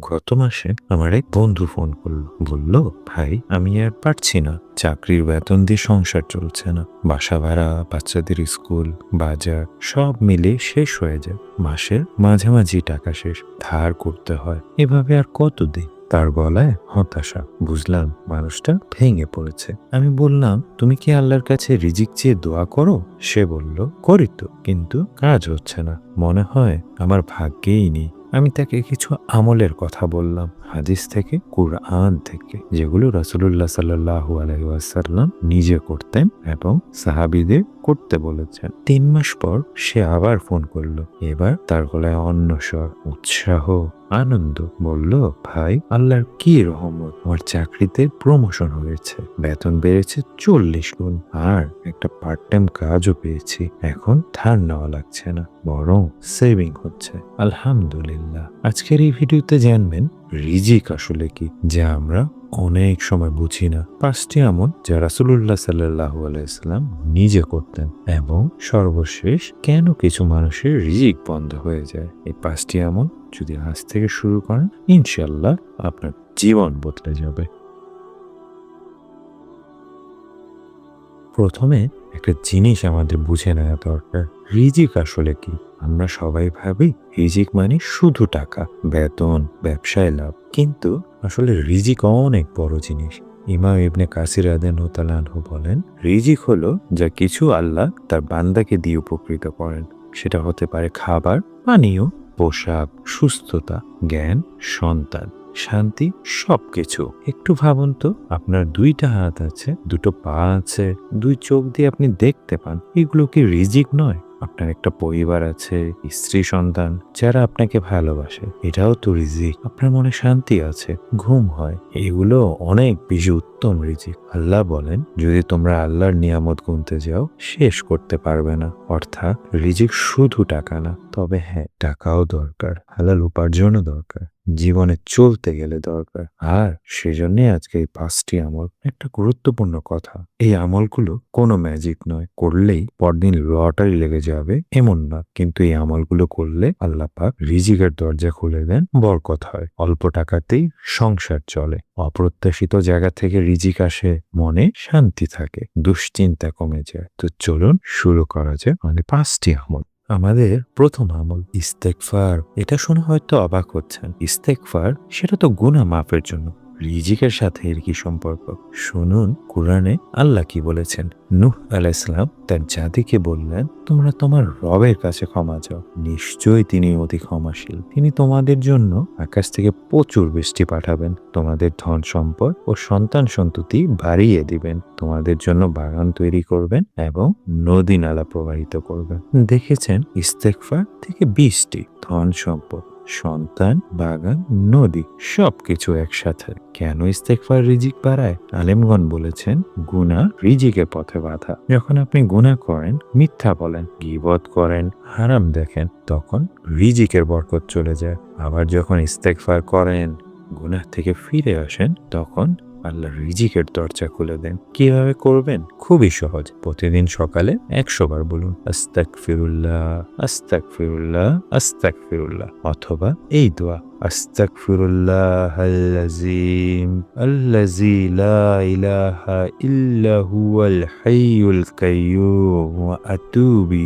গত মাসে আমার এক বন্ধু ফোন করল। বলল, ভাই, আমি আর পারছি না। চাকরির বেতন দিয়ে সংসার চলছে না। বাসা ভাড়া, বাচ্চাদের স্কুল, বাজার, সব মিলে শেষ হয়ে যায়। মাসের মাঝামাঝি টাকা শেষ। ধার করতে হয়। এভাবে আর কত দিন তার গলায় হতাশা। বুঝলাম, মানুষটা ভেঙে পড়েছে। আমি বললাম, তুমি কি আল্লাহর কাছে রিজিক চেয়ে দোয়া করো? সে বলল, করি তো, কিন্তু কাজ হচ্ছে না। মনে হয় আমার ভাগ্যেই নেই। আমি তাকে কিছু আমলের কথা বললাম, হাদিস থেকে, কুরআন থেকে, যেগুলো রাসুলুল্লাহ সাল্লাহ আলহিহাসাল্লাম নিজে করতেন এবং সাহাবিদের করতে বলেছেন। তিন মাস পর সে আবার ফোন করল। এবার তার গলায় অন্য স্বর উৎসাহ, আনন্দ। বলল, ভাই, আল্লাহর কি রহমত? আমার চাকরিতে প্রমোশন হয়েছে। বেতন বেড়েছে চল্লিশ গুণ। আর একটা পার্ট টাইম কাজও পেয়েছি। এখন ধার নেওয়া লাগছে না। বরং সেভিং হচ্ছে। আলহামদুলিল্লাহ। আজকের এই ভিডিওতে জানবেন, রিজিক আসলে কি? যা আমরা অনেক সময় বুঝি না। পাঁচটি আমল যা রাসুল্লাহ সাল্লাহ আলাইসাল্লাম নিজে করতেন এবং সর্বশেষ কেন কিছু মানুষের রিজিক বন্ধ হয়ে যায়। এই পাঁচটি আমল যদি আজ থেকে শুরু করেন ইনশাল্লাহ আপনার জীবন বদলে যাবে। প্রথমে একটা জিনিস আমাদের বুঝে নেওয়া দরকার। রিজিক আসলে কি? আমরা সবাই ভাবি রিজিক মানে শুধু টাকা, বেতন, ব্যবসায় লাভ। কিন্তু আসলে রিজিক অনেক বড় জিনিস। ইমাম ইবনে কাসির আদেন হোতালানহু বলেন, রিজিক হলো যা কিছু আল্লাহ তার বান্দাকে দিয়ে উপকৃত করেন। সেটা হতে পারে খাবার, পানীয়, পোশাক, সুস্থতা, জ্ঞান, সন্তান, শান্তি সব কিছু একটু ভাবুন তো, আপনার দুইটা হাত আছে, দুটো পা আছে, দুই চোখ দিয়ে আপনি দেখতে পান, এগুলো কি রিজিক নয়? আপনার একটা পরিবার আছে, স্ত্রী সন্তান, যারা আপনাকে ভালোবাসে, এটাও তো রিজিক। আপনার মনে শান্তি আছে, ঘুম হয়, এগুলো অনেক বেশি উত্তম রিজিক। আল্লাহ বলেন, যদি তোমরা আল্লাহর নিয়ামত গুনতে যাও, শেষ করতে পারবে না। অর্থাৎ, রিজিক শুধু টাকা না, তবে হ্যাঁ টাকাও দরকার, হালাল উপার্জনও দরকার। জীবনে চলতে গেলে দরকার। আর সেজন্যে আজকে এই পাঁচটি আমল একটা গুরুত্বপূর্ণ কথা। এই আমলগুলো কোনো ম্যাজিক নয়। করলেই পরদিন লটারি লেগে যাবে এমন না। কিন্তু এই আমলগুলো করলে আল্লাহ পাক রিজিকের দরজা খুলে দেন, বরকত হয়। অল্প টাকাতেই সংসার চলে। অপ্রত্যাশিত জায়গা থেকে রিজিক আসে, মনে শান্তি থাকে, দুশ্চিন্তা কমে যায়। তো চলুন শুরু করা যায় মানে পাঁচটি আমল। আমাদের প্রথম আমল ইস্তেকফার এটা শুনে হয়তো অবাক হচ্ছেন। ইস্তেকফার সেটা তো গুণা মাফের জন্য। রিজিকের সাথে এর কি সম্পর্ক? শুনুন, কোরআনে আল্লাহ কি বলেছেন? নূহ ইসলাম তার জাতিকে বললেন, তোমরা তোমার রবের কাছে ক্ষমা চাও। নিশ্চয়ই তিনি অতি ক্ষমাশীল। তিনি তোমাদের জন্য আকাশ থেকে প্রচুর বৃষ্টি পাঠাবেন। তোমাদের ধন সম্পদ ও সন্তান সন্ততি বাড়িয়ে দিবেন। তোমাদের জন্য বাগান তৈরি করবেন এবং নদী নালা প্রবাহিত করবেন। দেখেছেন, ইস্তেকফার থেকে বৃষ্টি, ধন সম্পদ। সন্তান, বাগান, নদী, সবকিছু একসাথে। কেন ইস্তেকফার রিজিক বাড়ায়? আলেমগণ বলেছেন গুনা রিজিকের পথে বাধা। যখন আপনি গুনাহ করেন, মিথ্যা বলেন, গিবত করেন, হারাম দেখেন, তখন রিজিকের বরকত চলে যায়। আবার যখন ইস্তেকফার করেন গুনা থেকে ফিরে আসেন, তখন আল্লাহ রিজিকের দরজা খুলে দেন। কীভাবে করবেন? খুবই সহজ। প্রতিদিন সকালে একশো বার বলুন আস্তাক ফিরুল্লাহ আস্তাক ফিরুল্লাহ আস্তাক ফিরুল্লাহ অথবা এই দোয়া আস্তাক ফিরুল্লাহ আল্লাজিম আল্লাজি লা ইলাহা ইল্লা হুয়াল হাইয়ুল কাইয়্যুম ওয়া আতুবু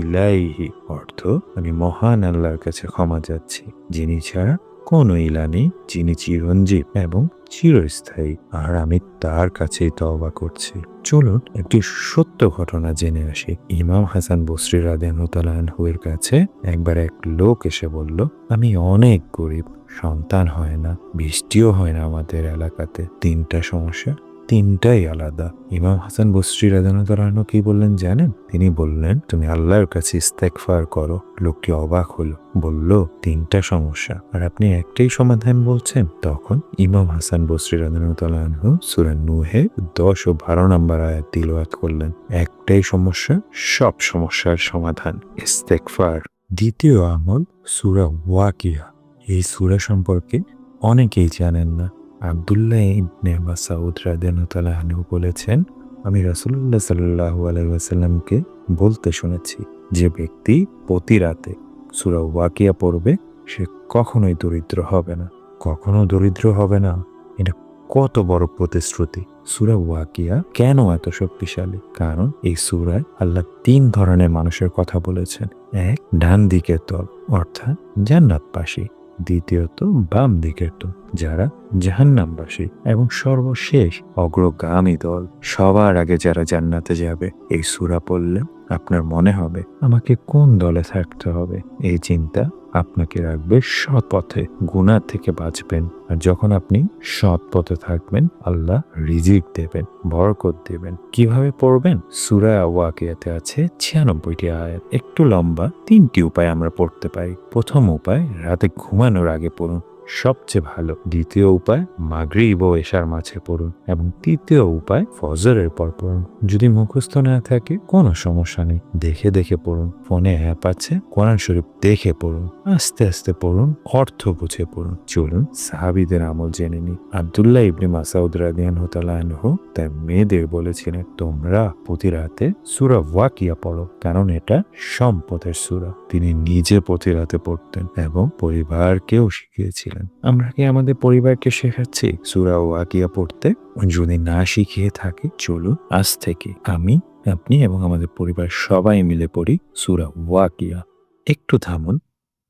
অর্থ, আমি মহান আল্লাহর কাছে ক্ষমা যাচ্ছি যিনি ছাড়া কোনো ইলা নেই যিনি চিরঞ্জীব এবং চিরস্থায়ী, আর আমি তার কাছেই তওবা করছি। চলুন একটি সত্য ঘটনা জেনে আসি। ইমাম হাসান বসরি রাদেনুতালানহুয়ের কাছে একবার এক লোক এসে বলল, আমি অনেক গরিব, সন্তান হয় না, বৃষ্টিও হয় না আমাদের এলাকাতে, তিনটা সমস্যা? তিনটাই আলাদা। ইমাম হাসান বসরি রাজানুতালাহনু কি বললেন জানেন? তিনি বললেন, তুমি আল্লাহর কাছে ইস্তেকফার করো, লোকটি অবাক হলো, বলল, তিনটা সমস্যা। আর আপনি একটাই সমাধান বলছেন, তখন ইমাম হাসান বসরি রাজানুতালাহনু সুরান নুহে দশ ও বারো নম্বর আয়াত তিলওয়াত করলেন। একটাই সমস্যা, সব সমস্যার সমাধান ইস্তেকফার দ্বিতীয় আমল সুরা ওয়াকিয়া। এই সুরা সম্পর্কে অনেকেই জানেন না। আবদুল্লাহ ইবনে মাসাউদ রাদিয়াল্লাহু বলেছেন, আমি রাসূলুল্লাহ সাল্লাল্লাহু আলাইহি ওয়াসাল্লামকে বলতে শুনেছি, যে ব্যক্তি প্রতি রাতে সূরা ওয়াকিয়া পড়বে, সে কখনোই দরিদ্র হবে না। কখনো দরিদ্র হবে না। এটা কত বড় প্রতিশ্রুতি। সুরা ওয়াকিয়া কেন এত শক্তিশালী? কারণ এই সুরায় আল্লাহ তিন ধরনের মানুষের কথা বলেছেন। এক, ডান দিকের দল অর্থাৎ জান্নাত জান্নাতবাসী দ্বিতীয়ত, বাম দিকের তো, যারা জাহান্নামবাসী এবং সর্বশেষ অগ্রগামী দল। সবার আগে যারা জান্নাতে যাবে, এই সুরা পড়লে আপনার মনে হবে, আমাকে কোন দলে থাকতে হবে? এই চিন্তা আপনাকে রাখবে সৎ পথে গুণা থেকে বাঁচবেন। আর যখন আপনি সৎ পথে থাকবেন, আল্লাহ রিজিক দেবেন, বরকত দেবেন। কীভাবে পড়বেন? সুরা ওয়াকিয়াতে আছে ছিয়ানব্বইটি আয়াত। একটু লম্বা, তিনটি উপায় আমরা পড়তে পারি। প্রথম উপায়, রাতে ঘুমানোর আগে পড়ুন। সবচেয়ে ভালো। দ্বিতীয় উপায়, মাগরিব ও এশার মাঝে পড়ুন এবং তৃতীয় উপায়, ফজরের পর পড়ুন। যদি মুখস্থ না থাকে, কোনো সমস্যা নেই। দেখে দেখে পড়ুন, ফোনে অ্যাপ আছে, কোরআন শরীফ দেখে পড়ুন, আস্তে আস্তে পড়ুন, অর্থ বুঝে পড়ুন। চলুন, সাহাবিদের আমল জেনে নি আবদুল্লাহ ইবনে মাসাউদ রাদিয়ান হতালানহু তার মেয়েদের বলেছিলেন, তোমরা প্রতি রাতে সুরা ওয়াকিয়া পড়ো, কারণ এটা সম্পদের সুরা। তিনি নিজে প্রতি রাতে পড়তেন এবং পরিবারকেও শিখিয়েছিলেন। আমরা কি আমাদের পরিবারকে শেখাচ্ছি? সুরা ওয়াকিয়া পড়তে? যদি না শিখিয়ে থাকি, চলুন আজ থেকে আমি, আপনি এবং আমাদের পরিবার সবাই মিলে পড়ি সুরা ওয়াকিয়া একটু থামুন,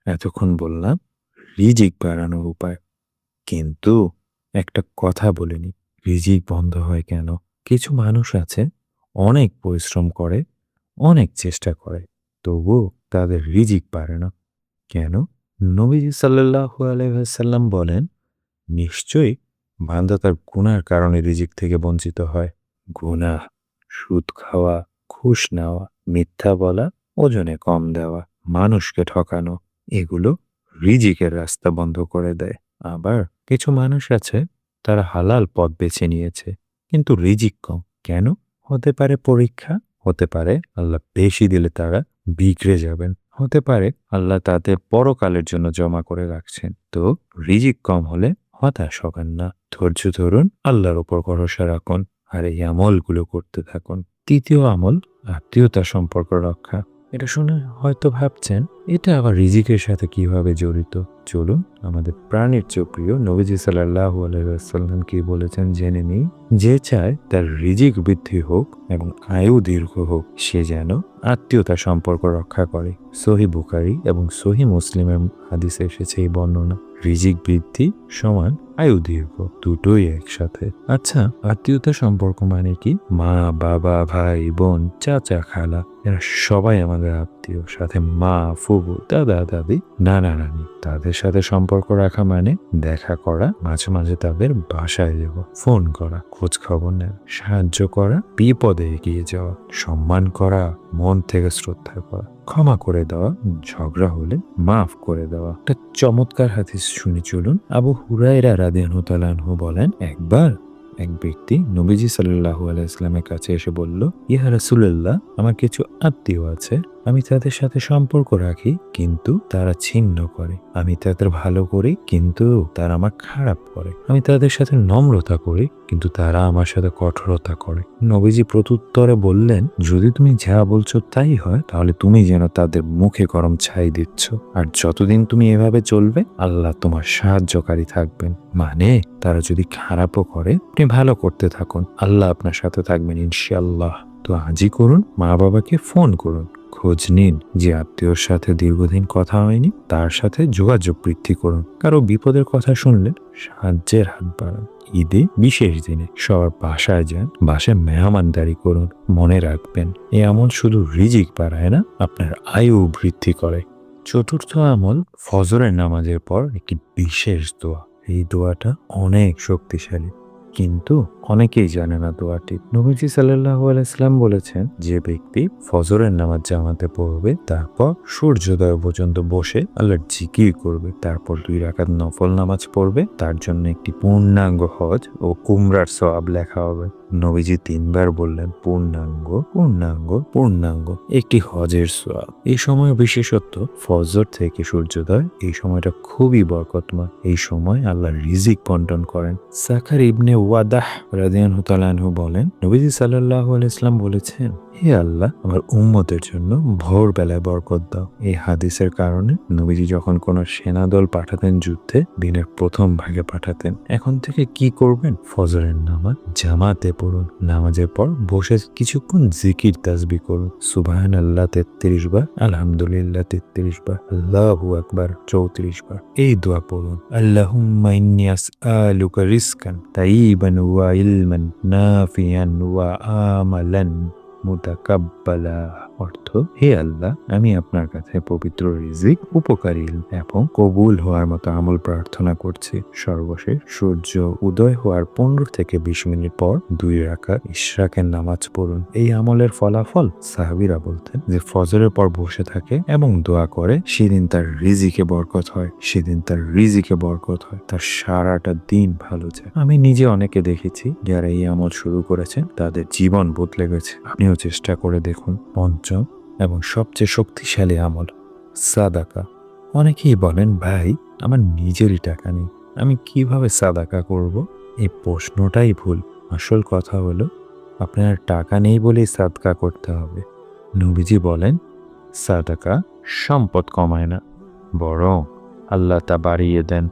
এতক্ষণ বললাম, রিজিক বাড়ানোর উপায়। কিন্তু একটা কথা বলিনি রিজিক বন্ধ হয় কেন? কিছু মানুষ আছে, অনেক পরিশ্রম করে, অনেক চেষ্টা করে, তবুও তাদের রিজিক পারে না। কেন? নবীজি সাল্লাহু আলহাম বলেন, নিশ্চয়ই বান্দা তার গুনার কারণে রিজিক থেকে বঞ্চিত হয়। গুনাহ, সুদ খাওয়া, ঘুষ নেওয়া, মিথ্যা বলা, ওজনে কম দেওয়া, মানুষকে ঠকানো, এগুলো রিজিকের রাস্তা বন্ধ করে দেয়। আবার কিছু মানুষ আছে, তারা হালাল পথ বেছে নিয়েছে, কিন্তু রিজিক কম। কেন? হতে পারে পরীক্ষা, হতে পারে আল্লাহ বেশি দিলে তারা বিগড়ে যাবেন। হতে পারে, আল্লাহ তাদের পরকালের জন্য জমা করে রাখছেন। তো রিজিক কম হলে হতাশ হবেন না। ধৈর্য ধরুন, আল্লাহর ওপর ভরসা রাখুন আর এই আমলগুলো করতে থাকুন। তৃতীয় আমল, আত্মীয়তা সম্পর্ক রক্ষা। এটা শুনে হয়তো ভাবছেন, এটা আবার রিজিকের সাথে কীভাবে জড়িত? চলুন আমাদের প্রাণীর চেয়ে প্রিয় নবীজি সাল্লাহ আলাইসাল্লাম কি বলেছেন জেনে নিই। যে চায় তার রিজিক বৃদ্ধি হোক এবং আয়ু দীর্ঘ হোক, সে যেন আত্মীয়তা সম্পর্ক রক্ষা করে। সহি বুকারি এবং সহি মুসলিমের হাদিসে এসেছে এই বর্ণনা, রিজিক বৃদ্ধি সমান আয়ু দীর্ঘ, দুটোই একসাথে। আচ্ছা আত্মীয়তা সম্পর্ক মানে কি? মা, বাবা, ভাই, বোন, চাচা, খালা, এরা সবাই আমাদের আত্মীয়, সাথে মা, ফুবু, দাদা, দাদি, নানা, নানি, তাদের সাথে সম্পর্ক রাখা মানে দেখা করা, মাঝে মাঝে তাদের বাসায় যাওয়া ফোন করা খোঁজ খবর নেওয়া, সাহায্য করা, বিপদে এগিয়ে যাওয়া, সম্মান করা, মন থেকে শ্রদ্ধা করা, ক্ষমা করে দেওয়া, ঝগড়া হলে মাফ করে দেওয়া। একটা চমৎকার হাদিস শুনে চলুন। আবু হুরাইরা রাদিয়ানহু তাআলাহু বলেন, একবার এক ব্যক্তি নবীজি সাল্লাল্লাহু আলাইহি ইসলামের কাছে এসে বলল ইহা রাসুল্লাহ আমার কিছু আত্মীয় আছে আমি তাদের সাথে সম্পর্ক রাখি, কিন্তু তারা ছিন্ন করে। আমি তাদের ভালো করি, কিন্তু তারা আমার খারাপ করে। আমি তাদের সাথে নম্রতা করি, কিন্তু তারা আমার সাথে কঠোরতা করে। নবীজি প্রত্যুত্তরে বললেন, যদি তুমি যা বলছো তাই হয়, তাহলে তুমি যেন তাদের মুখে গরম ছাই দিচ্ছ। আর যতদিন তুমি এভাবে চলবে, আল্লাহ তোমার সাহায্যকারী থাকবেন। মানে তারা যদি খারাপও করে, আপনি ভালো করতে থাকুন। আল্লাহ আপনার সাথে থাকবেন ইনশাল্লাহ তো আজই করুন মা বাবাকে ফোন করুন। খোঁজ নিন। যে আত্মীয়র সাথে দীর্ঘদিন কথা হয়নি, তার সাথে যোগাযোগ বৃদ্ধি করুন। কারও বিপদের কথা শুনলে সাহায্যের হাত বাড়ান। ঈদে, বিশেষ দিনে সবার বাসায় যান বাসায় মেহমানদারি করুন, মনে রাখবেন, এ আমল শুধু রিজিক বাড়ায় না, আপনার আয়ু বৃদ্ধি করে। চতুর্থ আমল, ফজরের নামাজের পর একটি বিশেষ দোয়া। এই দোয়াটা অনেক শক্তিশালী। কিন্তু অনেকেই জানে না দোয়াটি। নবীজি সাল্লাহ আলাইসলাম বলেছেন, যে ব্যক্তি ফজরের নামাজ জামাতে পড়বে, তারপর সূর্যোদয় পর্যন্ত বসে আল্লাহর জিকির করবে, তারপর দুই রাকাত নফল নামাজ পড়বে, তার জন্য একটি পূর্ণাঙ্গ হজ ও কুমড়ার সব লেখা হবে। নবীজি তিনবার বললেন, পূর্ণাঙ্গ পূর্ণাঙ্গ পূর্ণাঙ্গ। একটি হজের সোয়াব এই সময় বিশেষত্ব, ফজর থেকে সূর্যোদয়, এই সময়টা খুবই বরকতময়। এই সময় আল্লাহ রিজিক বন্টন করেন। সাখার ইবনে ওয়াদাহ রাদিয়ান হুতালানহু বলেন, নবীজি সাল্লাহ আলাইসলাম ইসলাম বলেছেন হে আল্লাহ, আমার উম্মতের জন্য ভোরবেলায় বরকত দাও। এই হাদিসের কারণে নবীজি যখন কোনো সেনাদল পাঠাতেন যুদ্ধে, দিনের প্রথম ভাগে পাঠাতেন। এখন থেকে কি করবেন? ফজরের নামাজ, জামাতে পড়ুন। নামাজের পর বসে কিছুক্ষণ জিকির তাসবি করুন। সুবাহান আল্লাহ তেত্রিশ বার, আলহামদুলিল্লাহ তেত্রিশ বার, আল্লাহু আকবার চৌত্রিশ বার। এই দোয়া পড়ুন। আল্লাহুম্মা ইন্নী আসআলুকা রিজকান তাইয়িবান ওয়া ইলমান নাফিয়ান ওয়া আমালান। متكبلا অর্থ, হে আল্লাহ, আমি আপনার কাছে পবিত্র রিজিক উপকারী এবং কবুল হওয়ার মতো আমল প্রার্থনা করছি। সর্বশেষ সূর্য উদয় হওয়ার পনেরো থেকে বিশ মিনিট পর দুই রাকাত ইশরাকের নামাজ পড়ুন। এই আমলের ফলাফল সাহাবিরা বলতেন যে, ফজরের পর বসে থাকে এবং দোয়া করে, সেদিন তার রিজিকে বরকত হয়, সেদিন তার রিজিকে বরকত হয়, তার সারাটা দিন ভালো যায়। আমি নিজে অনেকে দেখেছি যারা এই আমল শুরু করেছেন, তাদের জীবন বদলে গেছে। আপনিও চেষ্টা করে দেখুন পঞ্চম এবং সবচেয়ে শক্তিশালী আমল, সাদাকা। অনেকেই বলেন, ভাই, আমার নিজেরই টাকা নেই। আমি কীভাবে সাদাকা করব? এই প্রশ্নটাই ভুল। আসল কথা হলো, আপনার টাকা নেই বলেই সাদকা করতে হবে। নবীজি বলেন, সাদাকা সম্পদ কমায় না, বরং আল্লাহ তা বাড়িয়ে দেন।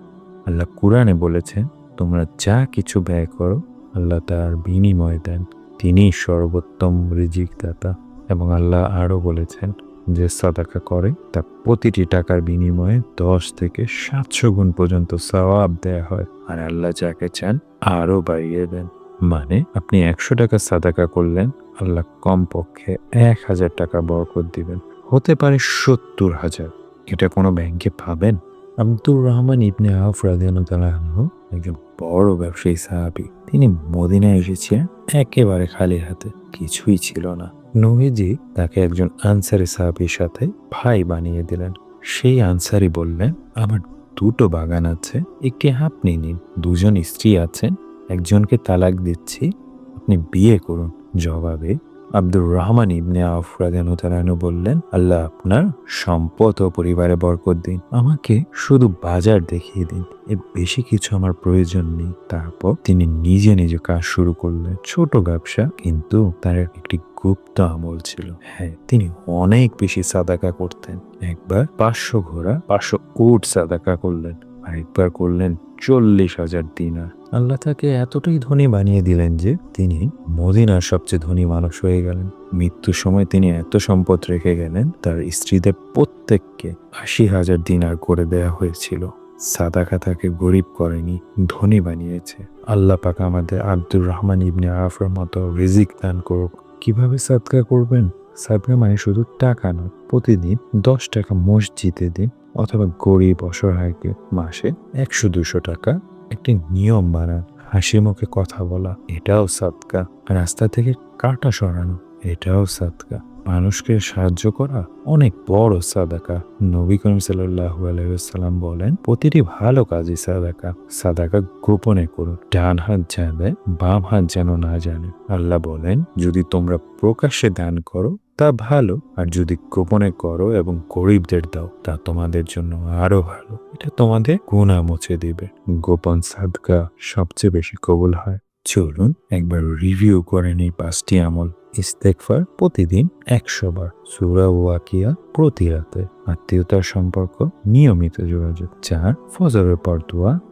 আল্লাহ কুরআনে বলেছেন, তোমরা যা কিছু ব্যয় করো, আল্লাহ তার বিনিময় দেন। তিনি সর্বোত্তম রিজিক দাতা এবং আল্লাহ আরও বলেছেন যে সাদাকা করে তা প্রতিটি টাকার বিনিময়ে দশ থেকে সাতশো গুণ পর্যন্ত সওয়াব দেয়া হয়। আর আল্লাহ যাকে চান আরও বাড়িয়ে দেন। মানে আপনি একশো টাকা সাদাকা করলেন, আল্লাহ কমপক্ষে এক হাজার টাকা বরকত দিবেন। হতে পারে সত্তর হাজার। এটা কোনো ব্যাংকে পাবেন? আব্দুর রহমান ইবনে আউফ রাদিয়াল্লাহু একজন বড় ব্যবসায়ী সাহাবি, তিনি মদিনায় এসেছিলেন, একেবারে খালি হাতে। কিছুই ছিল না। নবীজি তাকে একজন আনসারি সাহাবির সাথে ভাই বানিয়ে দিলেন। সেই আনসারি বললেন, আমার দুটো বাগান আছে, একটি আপনি নিন, দুজন স্ত্রী আছেন, একজনকে তালাক দিচ্ছি, আপনি বিয়ে করুন। জবাবে আব্দুর রহমান ইবনে আফরাদানু বললেন, আল্লাহ আপনার সম্পদ ও পরিবারে বরকত দিন। আমাকে শুধু বাজার দেখিয়ে দিন। এর বেশি কিছু আমার প্রয়োজন নেই। তারপর তিনি নিজে নিজে কাজ শুরু করলেন। ছোট ব্যবসা, কিন্তু তার একটি গুপ্ত আমল ছিল। হ্যাঁ তিনি অনেক বেশি সাদাকা করতেন। একবার পাঁচশো ঘোড়া, পাঁচশো উট সাদাকা করলেন। আর একবার করলেন চল্লিশ হাজার দিনার। আল্লাহ তাকে এতটাই ধনী বানিয়ে দিলেন যে তিনি মদিনার সবচেয়ে ধনী মানুষ হয়ে গেলেন। মৃত্যুর সময় তিনি এত সম্পদ রেখে গেলেন, তার স্ত্রীদের প্রত্যেককে আশি হাজার দিনার করে দেয়া হয়েছিল। সাদাকা তাকে গরিব করেনি, ধনী বানিয়েছে। আল্লাহ পাক আমাদের আব্দুর রহমান ইবনে আফর মতো রিজিক দান করুক। কীভাবে সাদকা করবেন? সাদকা মানে শুধু টাকা নয়, প্রতিদিন দশ টাকা মসজিদে দিন অথবা গরিব অসহায়কে মাসে একশো দুশো টাকা একটি নিয়ম বানান, হাসি মুখে কথা বলা, এটাও সাদকা। রাস্তা থেকে কাটা সরানো, এটাও সাদকা। মানুষকে সাহায্য করা অনেক বড় সাদাকা। নবী করিম সাল্লাহ আলাইসাল্লাম বলেন, প্রতিটি ভালো কাজই সাদাকা। সাদাকা গোপনে করো ডান হাত যাবে বাম হাত যেন না জানে। আল্লাহ বলেন, যদি তোমরা প্রকাশ্যে দান করো, তা ভালো। আর যদি গোপনে করো এবং গরিবদের দাও, তা তোমাদের জন্য আরও ভালো। এটা তোমাদের গুণা মুছে দিবে। গোপন সাদকা সবচেয়ে বেশি কবুল হয়। চলুন একবার রিভিউ করে নিই পাঁচটি আমল। ইস্তেকফার প্রতিদিন একশো বার। সুরা ওয়াকিয়া প্রতি রাতে। আত্মীয়তার সম্পর্ক নিয়মিত যোগাযোগ। চার, ফজরের পর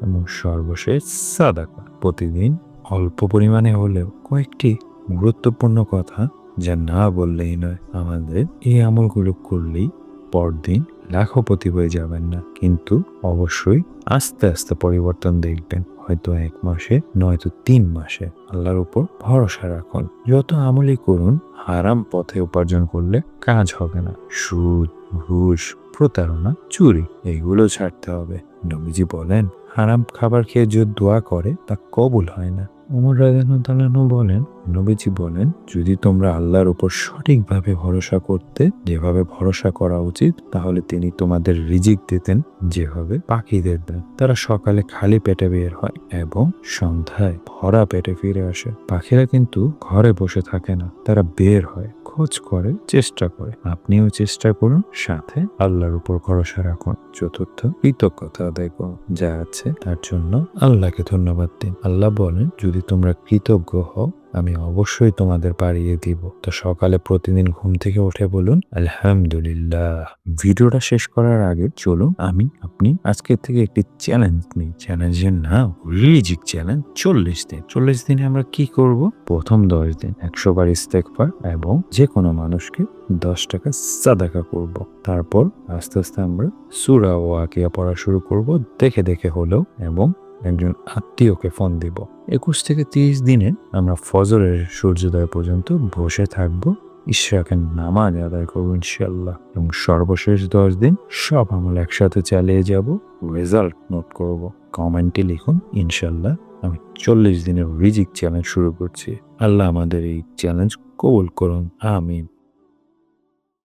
এবং সর্বশেষ সাদাকা। প্রতিদিন অল্প পরিমাণে হলেও কয়েকটি গুরুত্বপূর্ণ কথা যা না বললেই নয়। আমাদের এই আমলগুলো করলেই পরদিন লাখপতি হয়ে যাবেন না। কিন্তু অবশ্যই আস্তে আস্তে পরিবর্তন দেখবেন। হয়তো এক মাসে, নয়তো তিন মাসে আল্লাহর উপর ভরসা রাখুন। যত আমলই করুন, হারাম পথে উপার্জন করলে কাজ হবে না। সুদ, ঘুষ, প্রতারণা, চুরি, এগুলো ছাড়তে হবে। নবীজি বলেন, হারাম খাবার খেয়ে যে দোয়া করে তা কবুল হয় না। উমর রাজানু বলেন, নবীজি বলেন, যদি তোমরা আল্লাহর উপর সঠিকভাবে ভরসা করতে যেভাবে ভরসা করা উচিত, তাহলে তিনি তোমাদের রিজিক দিতেন যেভাবে পাখিদের দেন। তারা সকালে খালি পেটে বের হয় এবং সন্ধ্যায় ভরা পেটে ফিরে আসে। পাখিরা কিন্তু ঘরে বসে থাকে না, তারা বের হয় খোঁজ করে, চেষ্টা করে। আপনিও চেষ্টা করুন, সাথে আল্লাহর উপর ভরসা রাখুন। চতুর্থ, কৃতজ্ঞতা আদায় করুন। যা আছে, তার জন্য আল্লাহকে ধন্যবাদ দিন। আল্লাহ বলেন, যদি তোমরা কৃতজ্ঞ হও আমি অবশ্যই তোমাদের পাড়িয়ে দিব। তো সকালে প্রতিদিন ঘুম থেকে উঠে বলুন, আলহামদুলিল্লাহ। ভিডিওটা শেষ করার আগে চলুন, আমি, আপনি আজকে থেকে একটি চ্যালেঞ্জ নিই। চ্যালেঞ্জের নাম রিজিক চ্যালেঞ্জ চল্লিশ দিন। চল্লিশ দিনে আমরা কি করব? প্রথম দশ দিন একশো বার ইস্তেকবার এবং যে কোনো মানুষকে দশ টাকা সাদাকা করব। তারপর আস্তে আস্তে আমরা সুরা ও আকিয়া পড়া শুরু করব। দেখে দেখে হলেও এবং একজন আত্মীয়কে ফোন দিব। একুশ থেকে তিরিশ দিনে আমরা ফজরের সূর্যোদয় পর্যন্ত বসে থাকব। ইশরাকের নামাজ আদায় করব ইনশাল্লাহ এবং সর্বশেষ দশ দিন সব আমল একসাথে চালিয়ে যাব। রেজাল্ট নোট করব কমেন্টে লিখুন ইনশাল্লাহ আমি চল্লিশ দিনের রিজিক চ্যালেঞ্জ শুরু করছি। আল্লাহ আমাদের এই চ্যালেঞ্জ কবুল করুন, আমিন।